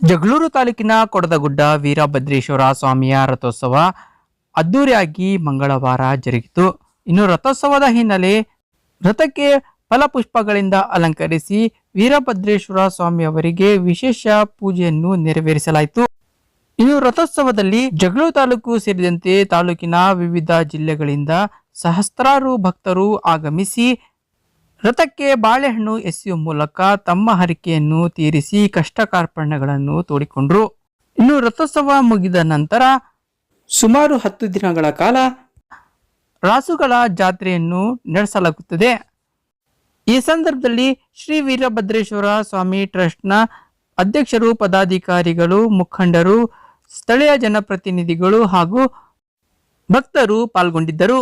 ಜಗಳೂರು ತಾಲೂಕಿನ ಕೊಡದಗುಡ್ಡ ವೀರಭದ್ರೇಶ್ವರ ಸ್ವಾಮಿಯ ರಥೋತ್ಸವ ಅದ್ದೂರಿಯಾಗಿ ಮಂಗಳವಾರ ಜರುಗಿತು. ಇನ್ನು ರಥೋತ್ಸವದ ಹಿನ್ನೆಲೆ ರಥಕ್ಕೆ ಫಲಪುಷ್ಪಗಳಿಂದ ಅಲಂಕರಿಸಿ ವೀರಭದ್ರೇಶ್ವರ ಸ್ವಾಮಿ ಅವರಿಗೆ ವಿಶೇಷ ಪೂಜೆಯನ್ನು ನೆರವೇರಿಸಲಾಯಿತು. ಇನ್ನು ರಥೋತ್ಸವದಲ್ಲಿ ಜಗಳೂರು ತಾಲೂಕು ಸೇರಿದಂತೆ ತಾಲೂಕಿನ ವಿವಿಧ ಜಿಲ್ಲೆಗಳಿಂದ ಸಹಸ್ರಾರು ಭಕ್ತರು ಆಗಮಿಸಿ ರಥಕ್ಕೆ ಬಾಳೆಹಣ್ಣು ಎಸೆಯುವ ಮೂಲಕ ತಮ್ಮ ಹರಿಕೆಯನ್ನು ತೀರಿಸಿ ಕಷ್ಟ ಕಾರ್ಪಣ್ಯಗಳನ್ನು ತೋಡಿಕೊಂಡ್ರು. ಇನ್ನು ರಥೋತ್ಸವ ಮುಗಿದ ನಂತರ ಸುಮಾರು ಹತ್ತು ದಿನಗಳ ಕಾಲ ರಾಸುಗಳ ಜಾತ್ರೆಯನ್ನು ನಡೆಸಲಾಗುತ್ತದೆ. ಈ ಸಂದರ್ಭದಲ್ಲಿ ಶ್ರೀ ವೀರಭದ್ರೇಶ್ವರ ಸ್ವಾಮಿ ಟ್ರಸ್ಟ್ನ ಅಧ್ಯಕ್ಷರು, ಪದಾಧಿಕಾರಿಗಳು, ಮುಖಂಡರು, ಸ್ಥಳೀಯ ಜನಪ್ರತಿನಿಧಿಗಳು ಹಾಗೂ ಭಕ್ತರು ಪಾಲ್ಗೊಂಡಿದ್ದರು.